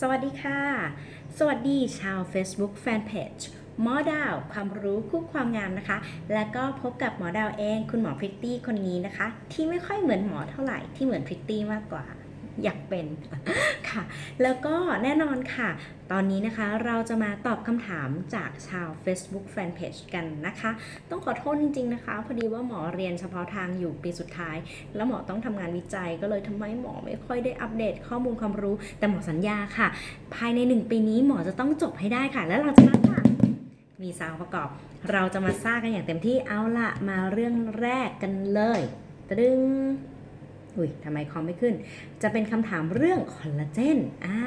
สวัสดีค่ะ สวัสดีชาว Facebook Fanpage หมอดาวความรู้คู่ความงามนะคะ แล้วก็พบกับหมอดาวเอง คุณหมอพริตตี้คนนี้นะคะ ที่ไม่ค่อยเหมือนหมอเท่าไหร่ที่เหมือนพริตตี้มากกว่า อยากเป็นค่ะ แล้วก็แน่นอนค่ะ ตอนนี้นะคะเราจะมาตอบคำถามจากชาว Facebook Fanpage กันนะคะ ต้องขอโทษจริงๆนะคะ พอดีว่าหมอเรียนเฉพาะทางอยู่ปีสุดท้าย แล้วหมอต้องทำงานวิจัยก็เลยทำไมหมอไม่ค่อยได้อัปเดตข้อมูลความรู้ แต่หมอสัญญาค่ะ ภายใน 1 ปีนี้หมอจะต้องจบให้ได้ค่ะ และหลังจากนั้นค่ะมีซาวประกอบ เราจะมาซ่ากันอย่างเต็มที่เอาละมาเรื่องแรกกันเลยตะดึง อุ้ยทำไมคอมไม่ขึ้น จะเป็นคำถามเรื่องคอลลาเจนอ่า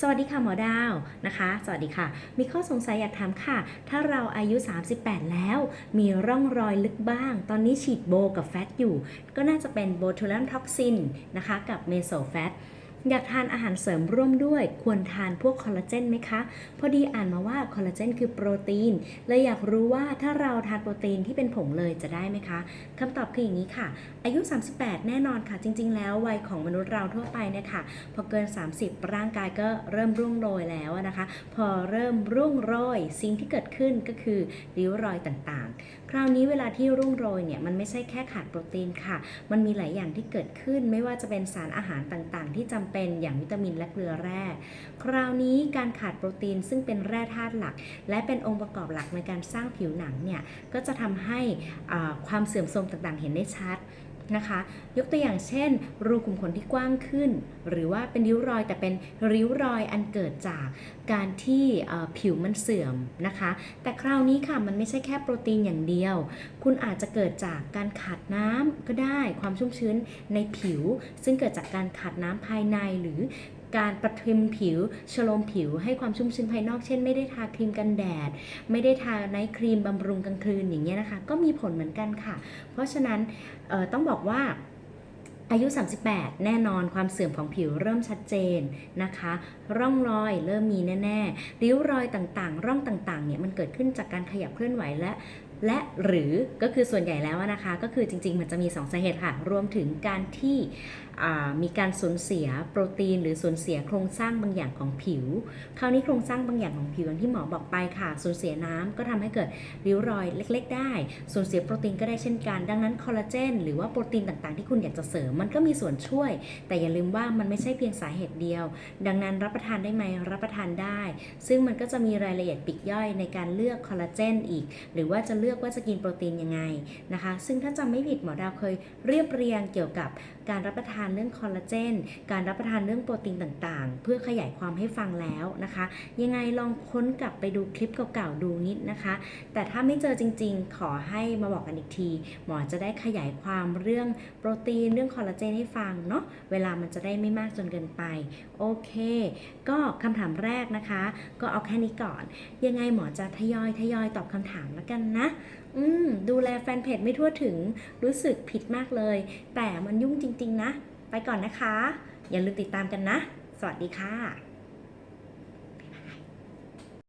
สวัสดีค่ะหมอดาวนะคะ สวัสดีค่ะ มีข้อสงสัยอยากถามค่ะ ถ้าเราอายุ 38 แล้ว มีร่องรอยลึกบ้าง ตอนนี้ฉีดโบกับแฟตอยู่ ก็น่าจะเป็นโบทูลัมท็อกซินนะคะ กับเมโซแฟต อยากทานอาหารเสริมร่วมด้วย ควรทานพวกคอลลาเจนไหมคะ พอดีอ่านมาว่าคอลลาเจนคือโปรตีนเลยอยากรู้ว่าถ้าเราทานโปรตีนที่เป็นผงเลยจะได้ไหมคะคำตอบคืออย่างนี้ค่ะ อายุ 38 แน่นอนค่ะ จริง ๆ แล้ววัยของมนุษย์เราทั่วไปเนี่ยค่ะ พอเกิน 30 ร่างกายก็เริ่มร่วงโรยแล้วนะคะ พอเริ่มร่วงโรยสิ่งที่เกิดขึ้นก็คือริ้วรอยต่างๆ คราวนี้เวลาที่ร่วงโรยเนี่ยมันไม่ใช่แค่ขาดโปรตีนค่ะ มันมีหลายอย่างที่เกิดขึ้น ไม่ว่าจะเป็นสารอาหารต่างๆ ที่จำเป็นอย่างวิตามินและเกลือแร่ คราวนี้การขาดโปรตีนซึ่งเป็นแร่ธาตุหลัก และเป็นองค์ประกอบหลักในการสร้างผิวหนังเนี่ยก็จะทำให้ความเสื่อมโทรมต่างๆ เห็นได้ชัด นะคะ ยกตัวอย่างเช่น รูขุมขนที่กว้างขึ้น หรือว่าเป็นริ้วรอยแต่เป็นริ้วรอยอันเกิดจากการที่ผิวมันเสื่อมนะคะ แต่คราวนี้ค่ะมันไม่ใช่แค่โปรตีนอย่างเดียว คุณอาจจะเกิดจากการขาดน้ำก็ได้ความชุ่มชื้นในผิว ซึ่งเกิดจากการขาดน้ำภายในหรือ การประทิมผิวชโลมผิวให้ความชุ่มชื้นภายนอก เช่นไม่ได้ทาครีมกันแดด ไม่ได้ทาไนท์ครีมบำรุงกลางคืนอย่างเงี้ยนะคะ ก็มีผลเหมือนกันค่ะ เพราะฉะนั้นต้องบอกว่าอายุ 38 แน่นอนความเสื่อมของผิวเริ่มชัดเจนนะคะ ร่องรอยเริ่มมีแน่ๆ ริ้วรอยต่างๆ ร่องต่างๆ เนี่ยมันเกิดขึ้นจากการขยับเคลื่อนไหวและ และหรือก็คือส่วนใหญ่แล้วนะคะก็คือจริงๆ มันจะมี 2สาเหตุค่ะ รวมถึงการที่มีการสูญเสียโปรตีน หรือสูญเสียโครงสร้างบางอย่างของผิว คราวนี้โครงสร้างบางอย่างของผิวอย่างที่หมอบอกไปค่ะ สูญเสียน้ำก็ทำให้เกิดริ้วรอยเล็ก ๆ ได้ สูญเสียโปรตีนก็ได้เช่นกัน ดังนั้นคอลลาเจนหรือว่าโปรตีนต่างๆ ที่คุณอยากจะเสริมมันก็มีส่วนช่วย แต่อย่าลืมว่ามันไม่ใช่เพียงสาเหตุเดียว ดังนั้นรับประทานได้ไหมรับประทานได้ ซึ่งมันก็จะมีรายละเอียดปีกย่อยในการเลือกคอลลาเจนอีก หรือว่าจะเลือกอกว่าจะกินโปรตีนยังไงนะคะ ซึ่งถ้าจำไม่ผิดหมอดาวเคยเรียบเรียงเกี่ยวกับการรับประทานเรื่องคอลลาเจน การรับประทานเรื่องโปรตีนต่างๆ เพื่อขยายความให้ฟังแล้วนะคะ ยังไงลองค้นกลับไปดูคลิปเก่าๆดูนิดนะคะ แต่ถ้าไม่เจอจริงๆ ขอให้มาบอกกันอีกที หมอจะได้ขยายความเรื่องโปรตีนเรื่องคอลลาเจนให้ฟังเนาะ เวลามันจะได้ไม่มากจนเกินไป โอเค ก็คำถามแรกนะคะ ก็เอาแค่นี้ก่อน ยังไงหมอจะทยอยทยอยตอบคำถามแล้วกันนะอืมดูแลแฟนเพจไม่ทั่วถึงรู้สึกผิดมากเลย แต่มันยุ่งจริง ๆ นะ ไปก่อนนะคะ อย่าลืมติดตามกันนะ สวัสดีค่ะ